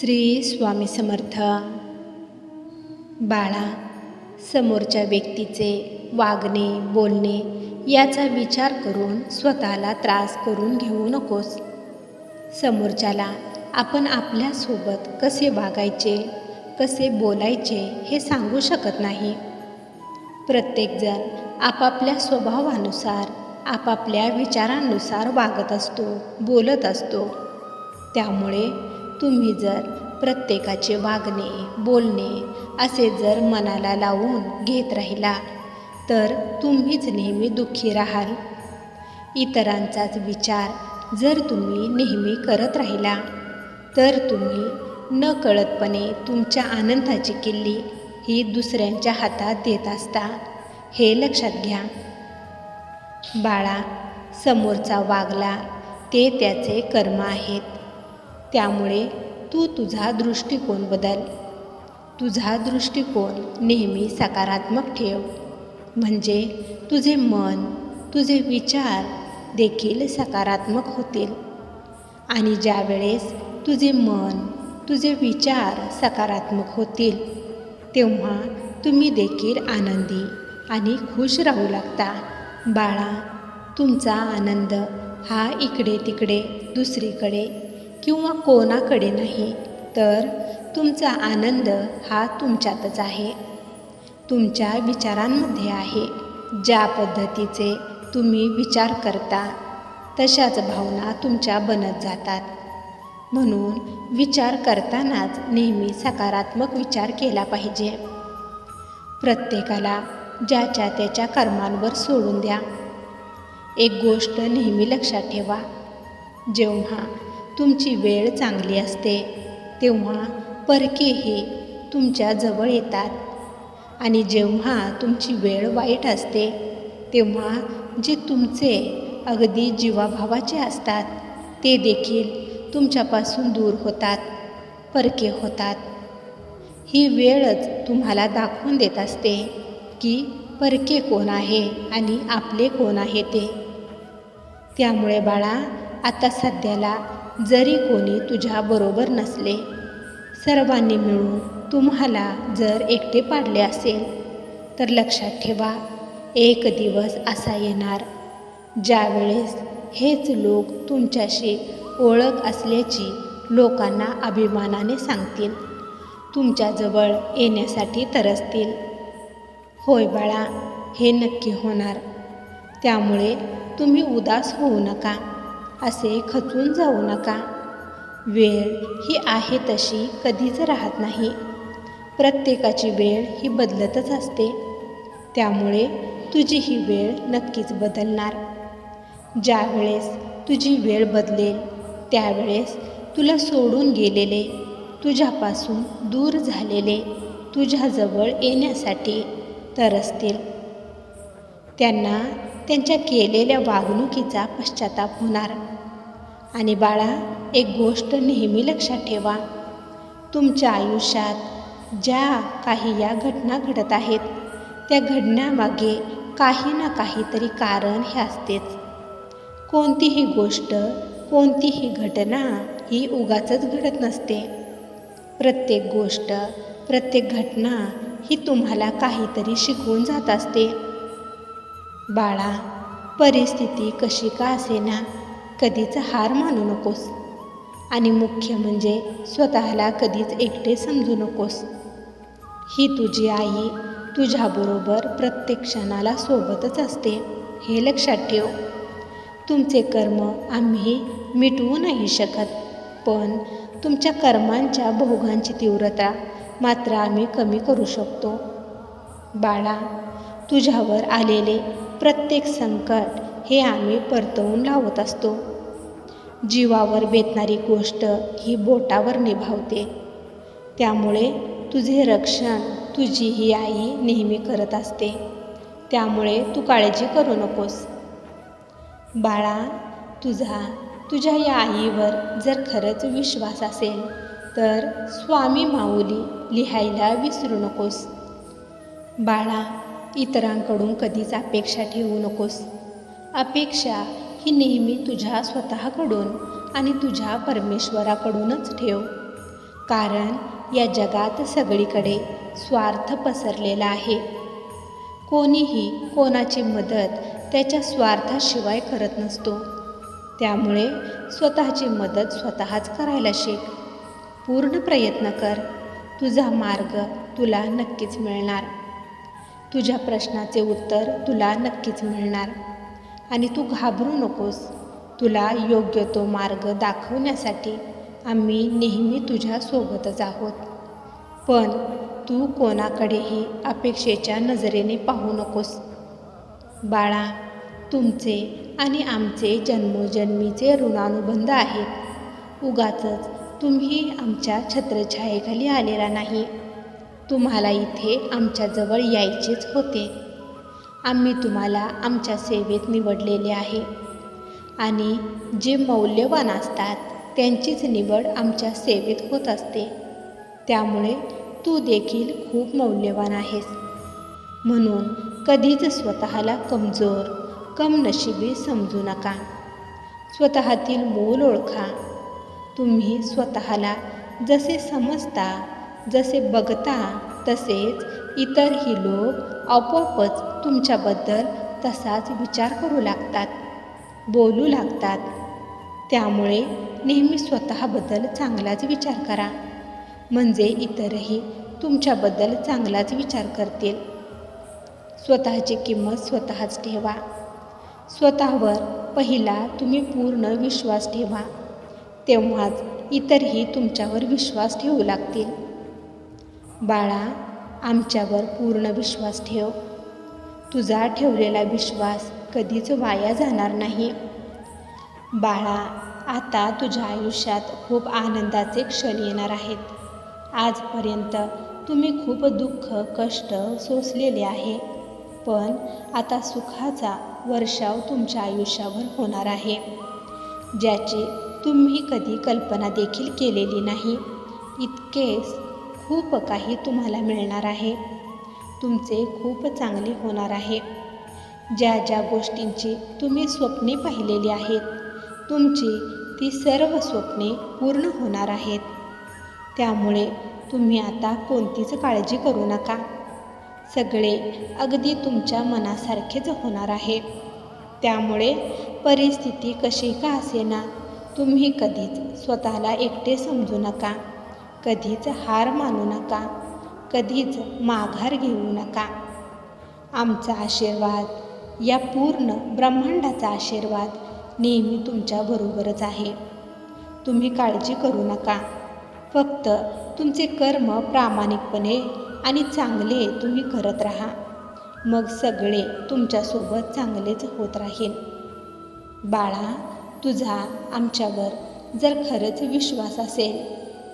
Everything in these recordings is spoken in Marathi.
श्री स्वामी समर्थ. बाळा समोरच्या व्यक्तीचे वागणे बोलणे याचा विचार करून स्वतःला त्रास करून घेऊ नकोस. समोरच्याला आपण आपल्यासोबत कसे वागायचे कसे बोलायचे हे सांगू शकत नाही. प्रत्येकजण आपापल्या स्वभावानुसार आपापल्या विचारांनुसार वागत असतो बोलत असतो. त्यामुळे तुम्ही जर प्रत्येकाचे वागणे बोलणे असे जर मनाला लावून घेत राहिला तर तुम्हीच नेहमी दुःखी राहाल. इतरांचाच विचार जर तुम्ही नेहमी करत राहिला तर तुम्ही न कळतपणे तुमच्या आनंदाची किल्ली ही दुसऱ्यांच्या हातात देत असता. हे लक्षात घ्या. बाळा समोरचा वागला ते त्याचे कर्म आहेत. त्यामुळे तू तुझा दृष्टिकोन बदल. तुझा दृष्टिकोन नेहमी सकारात्मक ठेव. म्हणजे तुझे मन तुझे विचार देखील सकारात्मक होतील. आणि ज्यावेळेस तुझे मन तुझे विचार सकारात्मक होतील तेव्हा तुम्ही देखील आनंदी आणि खुश राहू लागता. बाळा तुमचा आनंद हा इकडे तिकडे दुसरीकडे किंवा कोणाकडे नाही तर तुमचा आनंद हा तुमच्यातच आहे. तुमच्या विचारांमध्ये आहे. ज्या पद्धतीचे तुम्ही विचार करता तशाच भावना तुमच्या बनत जातात. म्हणून विचार करतानाच नेहमी सकारात्मक विचार केला पाहिजे. प्रत्येकाला ज्याच्या त्याच्या कर्मांवर सोडून द्या. एक गोष्ट नेहमी लक्षात ठेवा. जेव्हा तुमची वेळ चांगली असते तेव्हा परकेही तुमच्या जवळ येतात. आणि जेव्हा तुमची वेळ वाईट असते तेव्हा जे तुमचे अगदी जीवाभावाचे असतात ते देखील तुमच्यापासून दूर होतात परके होतात. ही वेळच तुम्हाला दाखवून देत असते की परके कोण आहे आणि आपले कोण आहे ते. त्यामुळे बाळा आता सध्याला जरी कोणी तुझ्याबरोबर नसले सर्वांनी मिळून तुम्हाला जर एकटे पाडले असेल तर लक्षात ठेवा एक दिवस असा येणार ज्यावेळेस हेच लोक तुमच्याशी ओळख असल्याची लोकांना अभिमानाने सांगतील तुमच्याजवळ येण्यासाठी तरसतील. होय बाळा हे नक्की होणार. त्यामुळे तुम्ही उदास होऊ नका. असे खचून जाऊ नका. वेळ ही आहे तशी कधीच राहत नाही. प्रत्येकाची वेळ ही बदलतच असते. त्यामुळे तुझी ही वेळ नक्कीच बदलणार. ज्यावेळेस तुझी वेळ बदलेल त्यावेळेस तुला सोडून गेलेले तुझ्यापासून दूर झालेले तुझ्याजवळ येण्यासाठी तरसतील. त्यांना त्यांच्या केलेल्या वागणुकीचा पश्चाताप होणार. आणि बाळा एक गोष्ट नेहमी लक्षात ठेवा. तुमच्या आयुष्यात ज्या काही या घटना घडत आहेत त्या घडण्यामागे काही ना काहीतरी कारण हे असतेच. कोणतीही गोष्ट कोणतीही घटना ही उगाचच घडत नसते. प्रत्येक गोष्ट प्रत्येक घटना ही तुम्हाला काहीतरी शिकवून जात असते. बाळा परिस्थिती कशी का असेना? कधीच हार मानू नकोस. आणि मुख्य म्हणजे स्वतःला कधीच एकटे समजू नकोस. ही तुझी आई तुझ्याबरोबर प्रत्येक क्षणाला सोबतच असते हे लक्षात ठेव. तुमचे कर्म आम्ही मिटवू नाही शकत पण तुमच्या कर्मांच्या भोगांची तीव्रता मात्र आम्ही कमी करू शकतो. बाळा तुझ्यावर आलेले प्रत्येक संकट हे आम्ही परतवून लावत असतो. जीवावर बेतणारी गोष्ट ही बोटावर निभावते. त्यामुळे तुझे रक्षण तुझी ही आई नेहमी करत असते. त्यामुळे तू काळजी करू नकोस. बाळा तुझा तुझ्या या आईवर जर खरंच विश्वास असेल तर स्वामी माऊली लिहायला विसरू नकोस. बाळा इतरांकडून कधीच अपेक्षा ठेवू नकोस. अपेक्षा ही नेहमी तुझ्या स्वतःकडून आणि तुझ्या परमेश्वराकडूनच ठेव. कारण या जगात सगळीकडे स्वार्थ पसरलेला आहे. कोणीही कोणाची मदत त्याच्या स्वार्थाशिवाय करत नसतो. त्यामुळे स्वतःची मदत स्वतःच करायला शिक. पूर्ण प्रयत्न कर. तुझा मार्ग तुला नक्कीच मिळणार. तुझ्या प्रश्नाचे उत्तर तुला नक्कीच मिळणार. आणि तू घाबरू नकोस. तुला योग्य तो मार्ग दाखवण्यासाठी आम्ही नेहमी तुझ्या सोबतच आहोत. पण तू कोणाकडेही अपेक्षेच्या नजरेने पाहू नकोस. बाळा तुमचे आणि आमचे जन्मोजन्मीचे ऋणानुबंध आहेत. उगाच तुम्ही आमच्या छत्रछायेखाली आलेला नाही. तुम्हाला इथे आमच्याजवळ यायचेच होते. आम्ही तुम्हाला आमच्या सेवेत निवडलेले आहे. आणि जे मौल्यवान असतात त्यांचीच निवड आमच्या सेवेत होत असते. त्यामुळे तू देखील खूप मौल्यवान आहेस. म्हणून कधीच स्वतःला कमजोर कमनशिबी समजू नका. स्वतःतील मोल ओळखा. तुम्ही स्वतःला जसे समजता जसे बघता तसेच इतरही लोक आपोआपच तुमच्याबद्दल तसाच विचार करू लागतात बोलू लागतात. त्यामुळे नेहमी स्वतःबद्दल चांगलाच विचार करा. म्हणजे इतरही तुमच्याबद्दल चांगलाच विचार करतील. स्वतःची किंमत स्वतःच ठेवा. स्वतःवर पहिला तुम्ही पूर्ण विश्वास ठेवा. तेव्हाच इतरही तुमच्यावर विश्वास ठेवू लागतील. बाळा आमच्यावर पूर्ण विश्वास ठेव. तुझा ठेवलेला विश्वास कधीच वाया जाणार नाही. बाळा आता तुझ्या आयुष्यात खूप आनंदाचे क्षण येणार आहेत. आजपर्यंत तुम्ही खूप दुःख कष्ट सोसलेले आहे पण आता सुखाचा वर्षाव तुमच्या आयुष्यावर होणार आहे. ज्याची तुम्ही कधी कल्पना देखील केलेली नाही इतकेच खूप काही तुम्हाला मिळणार आहे. तुमचे खूप चांगले होणार आहे. ज्या ज्या गोष्टींची तुम्ही स्वप्ने पाहिलेली आहेत तुमची ती सर्व स्वप्ने पूर्ण होणार आहेत. त्यामुळे तुम्ही आता कोणतीच काळजी करू नका. सगळे अगदी तुमच्या मनासारखेच होणार आहे. त्यामुळे परिस्थिती कशी का असेना तुम्ही कधीच स्वतःला एकटे समजू नका. कधीच हार मानू नका कधीच माघार घेऊ नका. आमचा आशीर्वाद या पूर्ण ब्रह्मांडाचा आशीर्वाद नेहमी तुमच्याबरोबरच आहे. तुम्ही काळजी करू नका. फक्त तुमचे कर्म प्रामाणिकपणे आणि चांगले तुम्ही करत राहा. मग सगळे तुमच्यासोबत चांगलेच होत राहील. बाळा तुझा आमच्यावर जर खरंच विश्वास असेल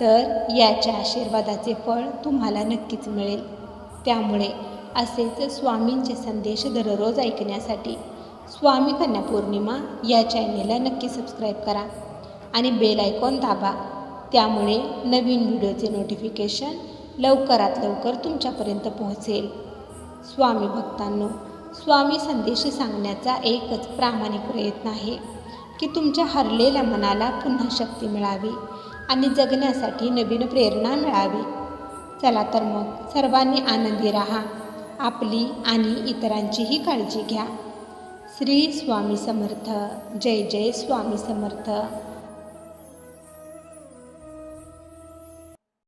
तर याच्या आशीर्वादाचे फळ तुम्हाला नक्कीच मिळेल. त्यामुळे असेच स्वामींचे संदेश दररोज ऐकण्यासाठी स्वामी कन्या पौर्णिमा या चॅनेलला नक्की सबस्क्राईब करा आणि बेल आयकॉन दाबा. त्यामुळे नवीन व्हिडिओचे नोटिफिकेशन लवकरात लवकर तुमच्यापर्यंत पोहोचेल. स्वामी भक्तांनो स्वामी संदेश सांगण्याचा एकच प्रामाणिक प्रयत्न आहे. की तुमच्या हरलेल्या मनाला पुन्हा शक्ती मिळावी आणि जगण्यासाठी नवीन प्रेरणा मिळावी. चला तर मग सर्वांनी आनंदी राहा. आपली आणि इतरांचीही काळजी घ्या. श्री स्वामी समर्थ. जय जय स्वामी समर्थ.